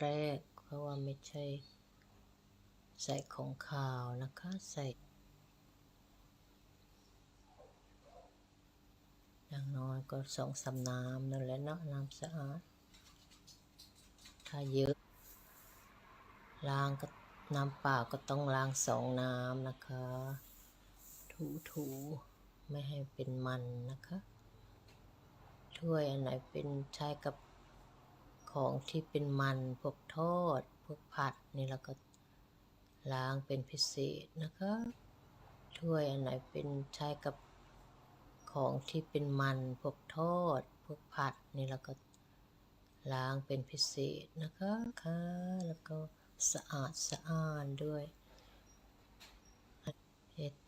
แรก เพราะว่าไม่ใช่ ใส่ของขาวนะคะ ใส่อย่างน้อยก็สองสาน้ำนั่นแหละเนาะน้ำสะอาด ถ้าเยอะล้างก็น้ำเปล่าก็ต้องล้างสองน้ำนะคะ ถูถูๆไม่ให้เป็นมันนะคะ ถ้วยอันไหนเป็นใช้กับ ของที่เป็นมันพวกทอด พวกผัดนี่เราก็ล้างเป็นพิเศษนะคะถ้วยอันไหนเป็นใช้กับของที่เป็นมันพวกทอด พวกผัดนี่เราก็ล้างเป็นพิเศษนะคะค่ะแล้วก็สะอาดสะอ้านด้วย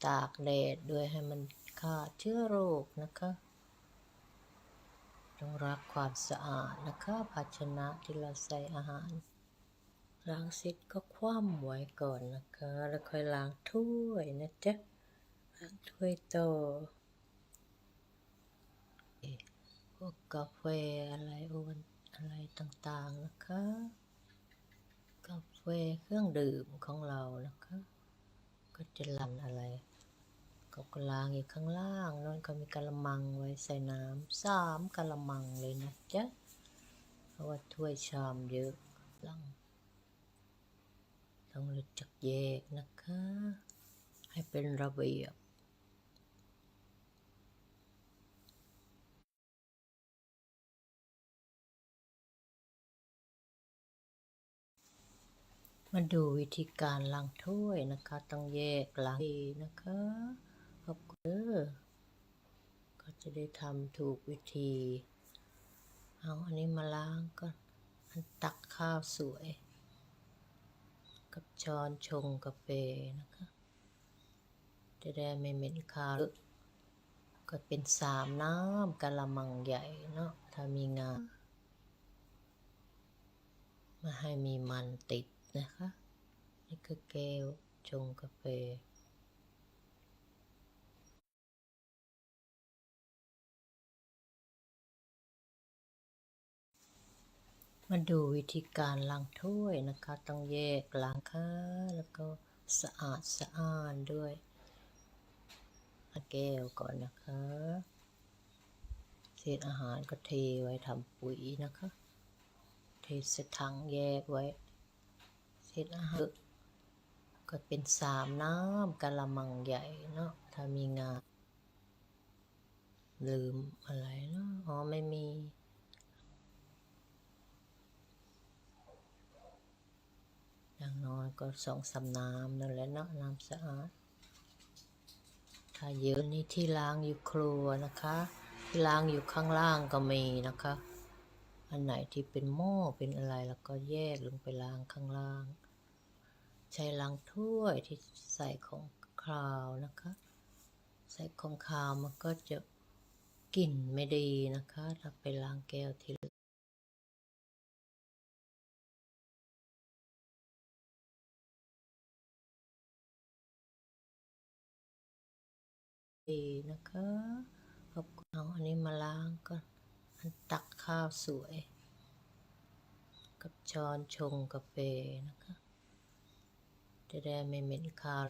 ตากแดดด้วยให้มันฆ่าเชื้อโรคนะคะ ต้องรักความสะอาดนะคะภาชนะที่เราใส่อาหารล้างเสร็จก็คว่ำไว้ก่อนนะคะ แล้วค่อยล้างถ้วยนะจ๊ะล้างถ้วยโตพวกกาแฟอะไรโอวันอะไรต่างๆนะคะ กาแฟเครื่องดื่มของเรานะคะ ก็จะลันอะไร ก็กลางอยู่ข้างล่างนั่นก็มีกะละมังไว้ใส่น้ำสามกะละมังเลยนะจ๊ะเพราะว่าถ้วยชามเยอะลังต้องรู้จักแยกนะคะ ให้เป็นระเบียบมาดูวิธีการล้างถ้วยนะคะ ต้องแยกล้างดีนะคะ ขออ ก็จะได้ทำถูกวิธี เอาอันนี้มาล้างก่อนอันตักข้าวสวย กับช้อนชงกาแฟนะคะ จะได้ไม่เหม็นข้าวก็เป็นสามน้ำกะละมังใหญ่เนาะถ้ามีงานมาให้มีมันติดนะคะ นี่คือแก้วชงกาแฟ มาดูวิธีการล้างถ้วยนะคะ ต้องแยกล้างค่ะแล้วก็สะอาดสะอ้านด้วยแก้วก่อนนะคะ เศษอาหารก็เทไว้ทำปุ๋ยนะคะ เทใส่ถังแยกไว้ เศษอาหารก็เป็นสามน้ำกะละมังใหญ่เนาะ ถ้ามีงาน ลืมอะไรเนาะ อ๋อไม่มี อย่าง น้อยก็สองสาน้ำนั่นแหละนะน้ำสะอาดถ้าเยอะนี่ที่ล้างอยู่ครัวนะคะ ที่ล้างอยู่ข้างล่างก็มีนะคะ อันไหนที่เป็นหม้อเป็นอะไรแล้วก็แยกลงไปล้างข้างล่าง ใช้ล้างถ้วยที่ใส่ของคราวนะคะ ใส่ของคาวมันก็จะกลิ่นไม่ดีนะคะถ้าไปล้างแก้วที ดีนะคะขอบคุณเอาอันนี้มาล้างก่อนอันตักข้าวสวย กับช้อนชงกาแฟนะคะ จะได้ไม่เหม็นข้าว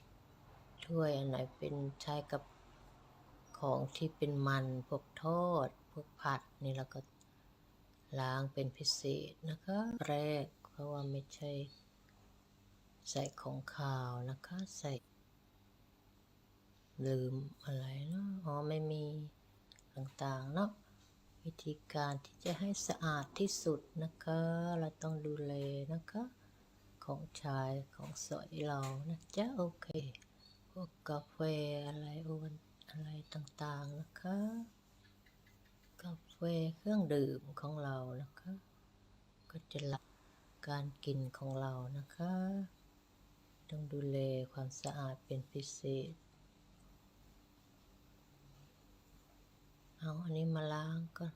ถ้วยอันไหนเป็นใช้กับของที่เป็นมันพวกทอด พวกผัดนี่เราก็ล้างเป็นพิเศษนะคะแรกเพราะว่าไม่ใช่ใส่ของขาวนะคะใส่ ลืมอะไรเนาะอ๋อไม่มีต่างๆเนาะวิธีการที่จะให้สะอาดที่สุดนะคะ เราต้องดูแลนะคะ ของชายของสวยเรานะจ๊ะโอเค พวกกาแฟอะไรโอนอะไรต่างๆนะคะ กาแฟเครื่องดื่มของเรานะคะ ก็จะหลักการกินของเรานะคะ ต้องดูแลความสะอาดเป็นพิเศษ เอาอันนี้มาล้างก่อน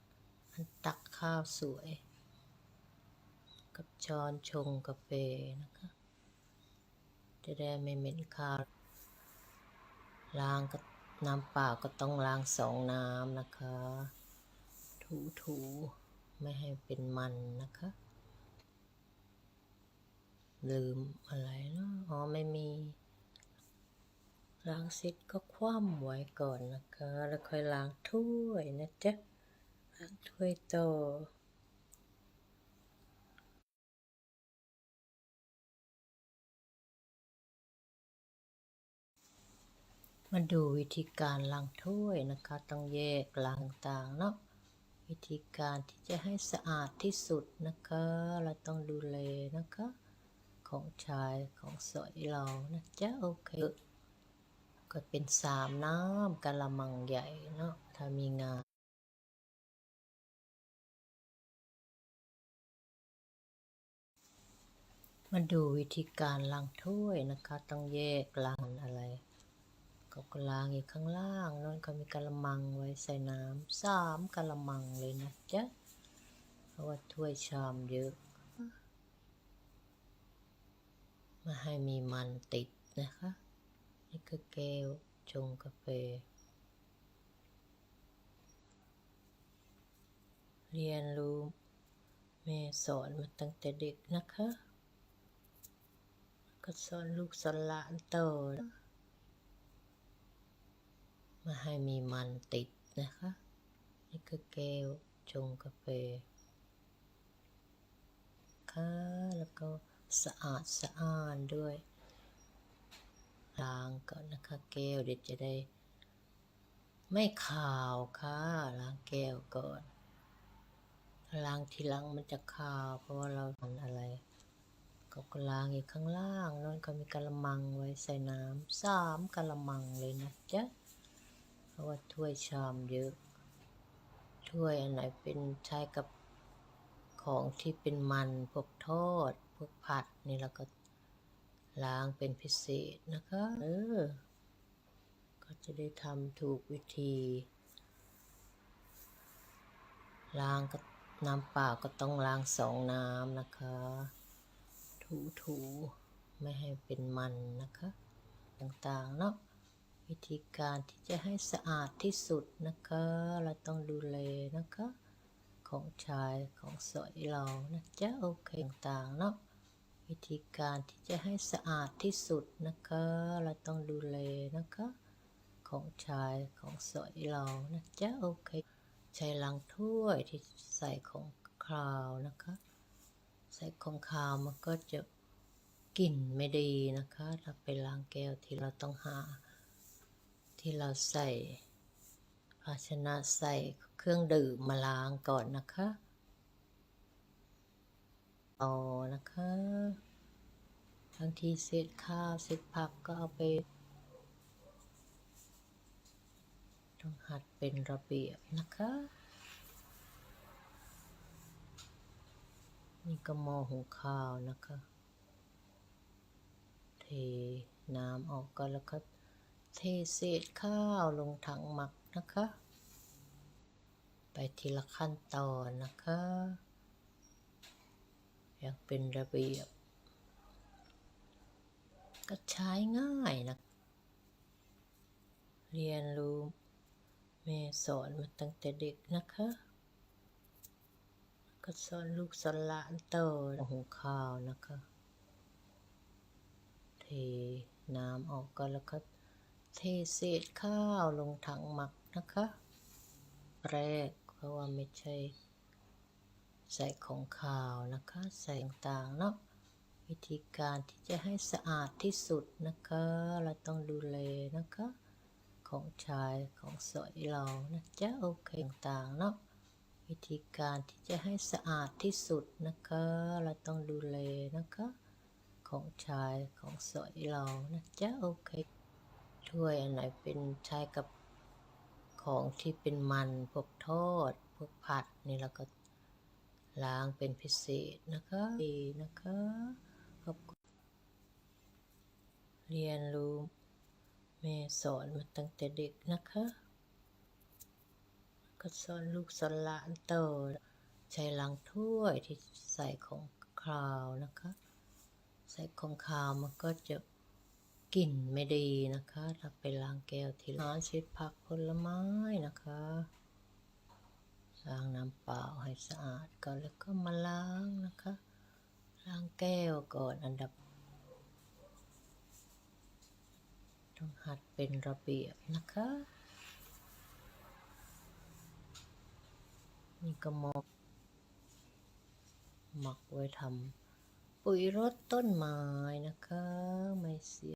อันตักข้าวสวย กับช้อนชงกาแฟนะคะ จะได้ไม่เหม็นข้าว ล้างก็น้ำเปล่าก็ต้องล้างสองน้ำนะคะ ถูถูๆไม่ให้เป็นมันนะคะ ลืมอะไรเนาะอ๋อไม่มี ล้างเสร็จก็คว่ำไว้ก่อนนะคะ แล้วค่อยล้างถ้วยนะจ๊ะ ล้างถ้วยต่อมาดูวิธีการล้างถ้วยนะคะ ต้องแยกล้างต่างๆเนาะ วิธีการที่จะให้สะอาดที่สุดนะคะ เราต้องดูแลนะคะ ของชายของสวยเรานะจ๊ะ โอเค ก็เป็นสามน้ำกะละมังใหญ่เนาะถ้ามีงานมาดูวิธีการล้างถ้วยนะคะ ต้องแยกล้างอะไรก็ล้างอีกข้างล่างนั่นก็มีกะละมังไว้ใส่น้ำสามกะละมังเลยนะจ๊ะเพราะว่าถ้วยชามเยอะ มาให้มีมันติดนะคะ นี่คือแก้วชงกาแฟ เรียนรู้แม่สอนมาตั้งแต่เด็กนะคะ ก็สอนลูกสอนหลานต่อมาให้มีมันติดนะคะ นี่คือแก้วชงกาแฟค่ะแล้วก็สะอาดสะอ้านด้วย ล้างก่อนนะคะ แก้วเดี๋ยวจะได้ ไม่ขาวค่ะล้างแก้วก่อนล้างทีหลังมันจะขาว เพราะว่าเราทำอะไรก็ล้างอีกข้างล่างนั่นก็มีกะละมังไว้ใส่น้ำสามกะละมังเลยนะจ๊ะเพราะว่าถ้วยชามเยอะ ถ้วยอันไหนเป็นใช้กับของที่เป็นมันพวกทอด พวกผัดนี่เราก็ ล้างเป็นพิเศษนะคะ เออ ก็จะได้ทำถูกวิธี ล้างก็น้ำเปล่าก็ต้องล้างสองน้ำนะคะ ถูถูไม่ให้เป็นมันนะคะ ต่างๆเนาะวิธีการที่จะให้สะอาดที่สุดนะคะ เราต้องดูแลนะคะ ของชายของสวยเรานะจ๊ะโอเคต่างๆเนาะ วิธีการที่จะให้สะอาดที่สุดนะคะ เราต้องดูแลนะคะ ของชายของสวยเรานะจ๊ะโอเค ใช้ล้างถ้วยที่ใส่ของคราวนะคะ ใส่ของคาวมันก็จะกลิ่นไม่ดีนะคะถ้าไปล้างแก้วที่เราต้องหา ที่เราใส่ภาชนะใส่เครื่องดื่มมาล้างก่อนนะคะ ต่อนะคะบางทีเศษข้าวเศษผักก็เอาไปต้องหัดเป็นระเบียบนะคะ นี่ก็มอหุงข้าวนะคะ เทน้ำออกก็แล้วก็เทเศษข้าวลงถังหมักนะคะ ไปทีละขั้นตอนนะคะ ย่างเป็นระเบียบ ก็ใช้ง่ายนะ เรียนรู้แม่สอนมาตั้งแต่เด็กนะคะ ก็สอนลูกสอนหลานต่อหุงข้าวนะคะ เทน้ำออกก็แล้วก็เทเศษข้าวลงถังหมักนะคะ แรกเพราะว่าไม่ใช่ ใส่ของขาวนะคะ ใส่ต่างๆเนาะวิธีการที่จะให้สะอาดที่สุดนะคะ เราต้องดูแลนะคะ ของชายของสวยเรานะจ๊ะโอเคต่างๆเนาะวิธีการที่จะให้สะอาดที่สุดนะคะ เราต้องดูแลนะคะ ของชายของสวยเรานะจ๊ะโอเคถ้วยอันไหนเป็นใช้กับของที่เป็นมันพวกทอด พวกผัดนี่เราก็ ล้างเป็นพิเศษนะคะดีนะคะขอบคุณเรียนรู้แม่สอนมาตั้งแต่เด็กนะคะ ก็สอนลูกสอนหลานต่อใช้ล้างถ้วยที่ใส่ของคราวนะคะ ใส่ของคาวมันก็จะกลิ่นไม่ดีนะคะถ้าไปล้างแก้วที่ร้นเช็ดผักผลไม้นะคะ ล้างน้ำเปล่าให้สะอาดก่อนแล้วก็มาล้างนะคะ ล้างแก้วก่อนอันดับ ต้องหัดเป็นระเบียบนะคะ นี่ก็มกหมักไว้ทำปุ๋ยรดต้นไม้นะคะ ไม่เสีย